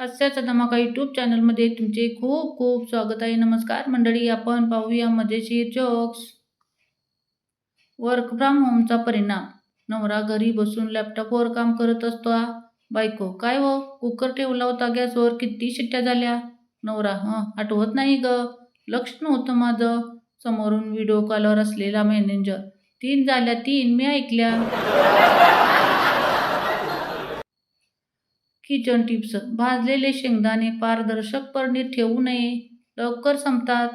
हास्याचा धमाका यूट्यूब चॅनलमध्ये तुमचे खूप खूप स्वागत आहे. नमस्कार मंडळी आपण पाहूया मजेशीर जोक्स वर्क फ्रॉम होमचा परिणाम. नवरा घरी बसून लॅपटॉपवर काम करत असतो. बायको काय हो? कुकर ठेवला होता गॅसवर? किती शिट्ट्या झाल्या? नवरा हं आठवत नाही ग. लक्ष नव्हतं माझं. समोरून व्हिडिओ कॉलवर असलेला मॅनेजर तीन झाल्या तीन. मी ऐकल्या. Kitchen tips. भाजलेले शेंगदाणे पारदर्शक बरणीत ठेवू नये. लवकर संपतात.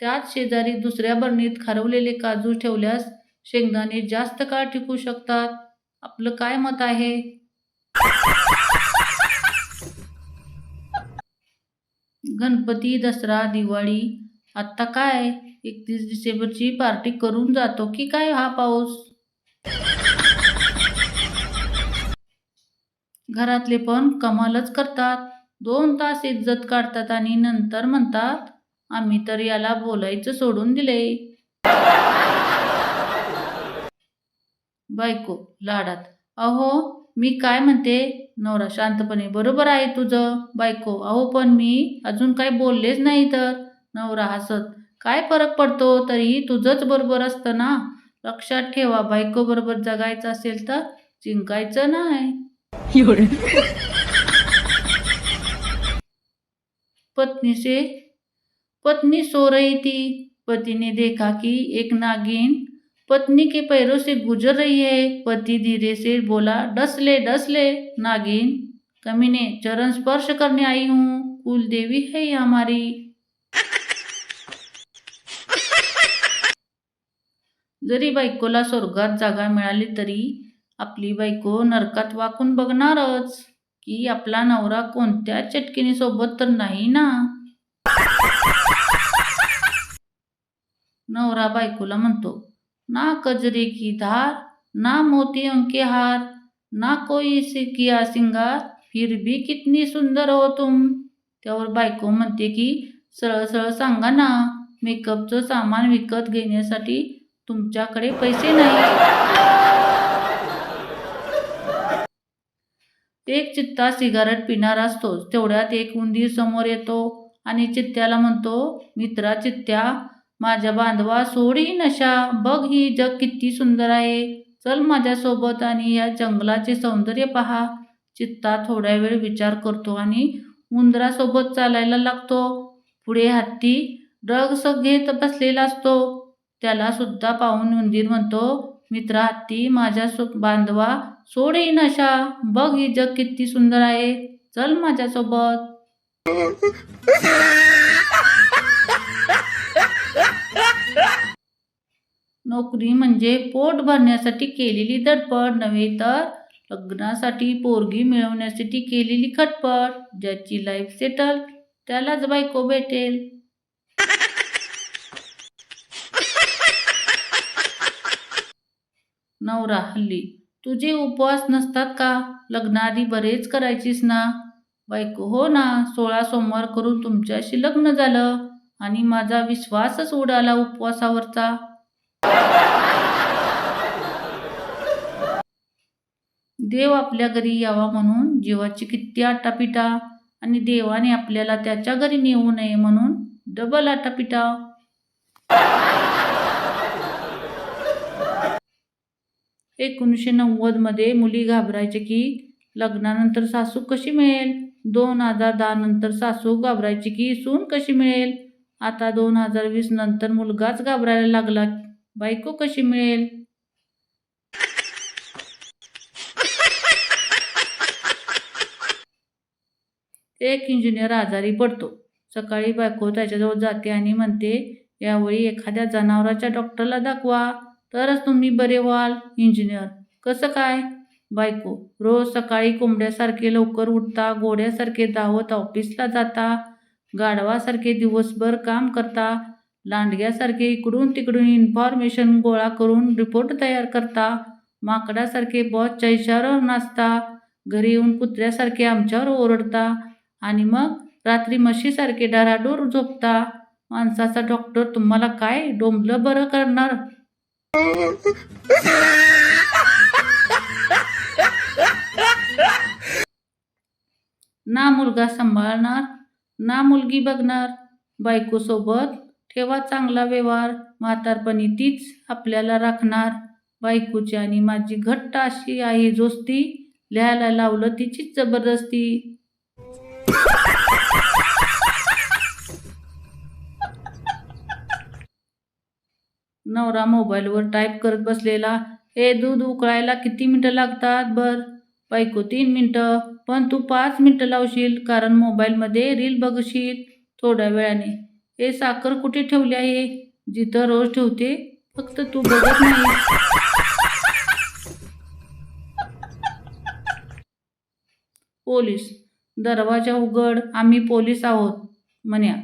त्याच शेजारी दुसऱ्या बरणीत खारवलेले काजू ठेवल्यास शेंगदाणे जास्त काळ टिकू शकतात. आपलं काय मत आहे? गणपती दसरा दिवाळी आत्ता काय? एकतीस डिसेंबरची पार्टी करून जातो की काय हा पाऊस? घरातले पण कमालच करतात. दोन तास इज्जत काढतात आणि नंतर म्हणतात आम्ही तर याला बोलायचं सोडून दिले. बायको लाडात अहो मी काय म्हणते? नवरा शांतपणे बरोबर आहे तुझं. बायको अहो पण मी अजून काय बोललेच नाही तर. नवरा हसत काय फरक पडतो? तरीही तुझंच बरोबर असतं ना. लक्षात ठेवा बायको बरोबर जगायचं असेल तर जिंकायचं नाही. पत्नी से पत्नी सो रही थी पति ने देखा कि एक नागिन पत्नी के पैरों से गुजर रही है पति धीरे से बोला डस ले डस ले नागिन कमीने चरण स्पर्श करने आई हूँ कुल देवी है ये हमारी? जरी बायकोला स्वर्गात जागा मिळाली तरी आपली बायको नरकात वाकून बघणारच की आपला नवरा कोणत्या चटकिनी सोबत तर नाही ना? नवरा बायकोला म्हणतो ना कजरे की धार ना मोती अंके हार ना कोई से किया सिंगार फिर भी कितनी सुंदर हो तुम. त्यावर बायको म्हणते की सरळ सरळ सांगा ना मेकअपचं सामान विकत घेण्यासाठी तुमच्याकडे पैसे नाही. एक चित्ता सिगारेट पिणार असतोच. तेवढ्यात एक उंदीर समोर येतो आणि चित्त्याला म्हणतो मित्रा चित्त्या माझ्या बांधवा सोड ही नशा. बघ ही जग किती सुंदर आहे. चल माझ्यासोबत आणि या जंगलाचे सौंदर्य पहा. चित्ता थोड्या वेळ विचार करतो आणि उंदरासोबत चालायला लागतो. पुढे हत्ती ड्रग्स घेत बसलेला असतो. त्याला सुद्धा पाहून उंदीर म्हणतो मित्रा ती माझ्या सो बांधवा सोड ही नशा बघ ही जग किती सुंदर आहे. चल माझ्यासोबत. नोकरी म्हणजे पोट भरण्यासाठी केलेली धडपड नव्हे तर लग्नासाठी पोरगी मिळवण्यासाठी केलेली खटपट ज्याची लाईफ सेटल त्यालाच बायको भेटेल. नवरा हल्ली. तुझे उपवास नसतात का? लग्नाआधी बरेच करायचीस ना? बायको हो ना. सोळा सोमवार करून तुमच्याशी लग्न झालं आणि माझा विश्वासच उडाला उपवासावरचा. देव आपल्या घरी यावा म्हणून जीवाची किती आटापिटा आणि देवाने आपल्याला त्याच्या घरी नेऊ नये म्हणून डबल आटापिटा. एकोणीसशे नव्वदमध्ये मुली घाबरायचे की लग्नानंतर सासू कशी मिळेल? दोन हजार दहानंतर सासू घाबरायची की सून कशी मिळेल? आता दोन हजार वीस नंतर मुलगाच घाबरायला लागला. बायको कशी मिळेल? एक इंजिनियर आजारी पडतो. सकाळी बायको त्याच्याजवळ जाते आणि म्हणते यावेळी एखाद्या जनावराच्या डॉक्टरला दाखवा. तरच तुम्ही बरे व्हाल इंजिनियर. कसं काय? बायको रोज सकाळी कोंबड्यासारखे लवकर उठता घोड्यासारखे धावत ऑफिसला जाता गाढवासारखे दिवसभर काम करता लांडग्यासारखे इकडून तिकडून इन्फॉर्मेशन गोळा करून रिपोर्ट तयार करता माकडासारखे बॉसच्या इशाऱ्यावर नाचता घरी येऊन कुत्र्यासारखे आमच्यावर ओरडता आणि मग रात्री म्हशीसारखे डराडोर झोपता. माणसाचा डॉक्टर तुम्हाला काय डोंबलं बरं करणार? ना मुलगा सांभाळणार ना मुलगी बघणार. बायकोसोबत ठेवा चांगला व्यवहार. म्हातारपणी तीच आपल्याला राखणार. बायकोची आणि माझी घट्ट अशी आहे जोस्ती. लिहायला लावलं तिचीच जबरदस्ती. नवरा मोबाईलवर टाईप करत बसलेला. हे दूध उकळायला किती मिनटं लागतात बर? बायको तीन मिनटं. पण तू पाच मिनटं लावशील कारण मोबाईलमध्ये रील बघशील थोड्या वेळाने. हे साखर कुठे ठेवली आहे? जिथं रोज ठेवते फक्त तू बघत नाही. पोलीस दरवाजा उघड आम्ही पोलीस आहोत म्हण्या.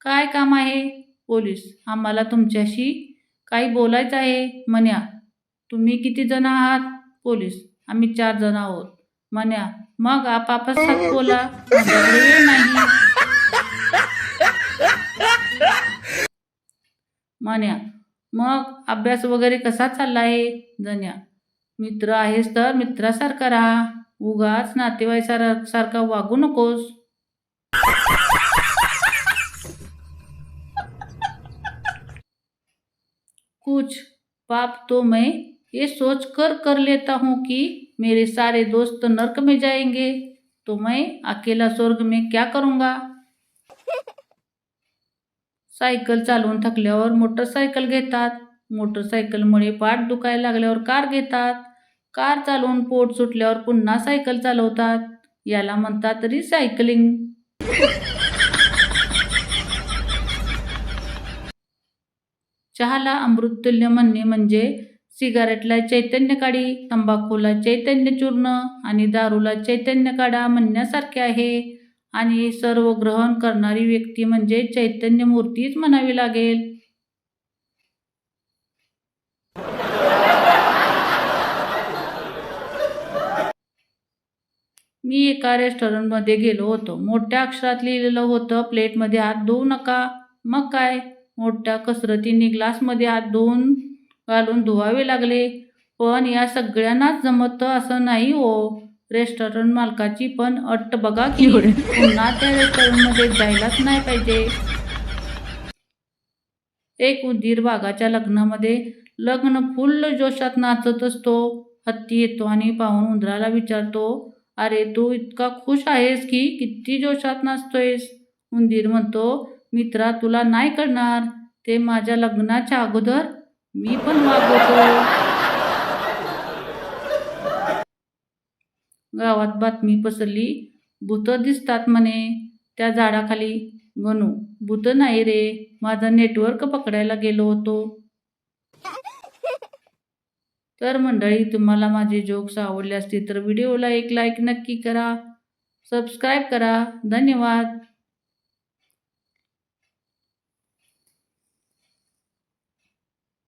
काय काम आहे? पोलीस आम्हाला तुमच्याशी काही बोलायचं आहे? म्हण्या. तुम्ही किती जण आहात? पोलीस. आम्ही चार जण आहोत. म्हण्या. मग आपापच बोला. वेळ नाही. म्हण्या. मग अभ्यास वगैरे कसा चालला आहे जण्या. मित्र आहेस तर मित्रासारखा राहा. उगाच नातेवाईसार सारखा वागू नकोस. कुछ पाप तो मैं ये सोच कर कर लेता हूँ कि मेरे सारे दोस्त नर्क में जाएंगे तो मैं अकेला स्वर्ग में क्या करूँगा? सायकल चालवून थकल्यावर मोटरसायकल घेतात. मोटरसायकलमुळे पाठ दुखायला लागल्यावर कार घेतात. कार चालवून पोट सुटल्यावर पुन्हा सायकल चालवतात. याला म्हणतात रिसायकलिंग चहाला अमृततुल्य म्हणणे म्हणजे सिगारेटला चैतन्य काढी तंबाखूला चैतन्य चूर्ण आणि दारूला चैतन्य काढा म्हणण्यासारखे आहे. आणि सर्व ग्रहण करणारी व्यक्ती म्हणजे चैतन्य मूर्तीच म्हणावी लागेल. मी एका रेस्टॉरंटमध्ये गेलो होतो. मोठ्या अक्षरात लिहिलेलं होतं प्लेटमध्ये हात धुवू नका. मग काय? मोठ्या कसरतीने ग्लासमध्ये हात धुवून घालून धुवावे लागले. पण या सगळ्यांनाच जमतं असं नाही हो. रेस्टॉरंट मालकाची पण अट्ट बघा की पुन्हा त्या रेस्टॉरंटमध्ये जायलाच नाही पाहिजे. एक उंदीर वाघाच्या लग्नामध्ये लग्न फुल्ल जोशात नाचत असतो. हत्ती येतो आणि पाहून उंदराला विचारतो अरे तू इतका खुश आहेस की किती जोशात नाचतोयस? उंदीर म्हणतो मित्रा तुला नाही कळणार. ते माझ्या लग्नाच्या अगोदर मी पण वाघ गावात बातमी पसरली. भूतं दिसतात म्हणे. त्या झाडाखाली गणू भूत नाही रे. माझा नेटवर्क पकडायला गेलो होतो. तर मंडळी तुम्हाला माझे जोक्स आवडले असतील तर व्हिडिओला एक लाईक नक्की करा. सबस्क्राईब करा. धन्यवाद.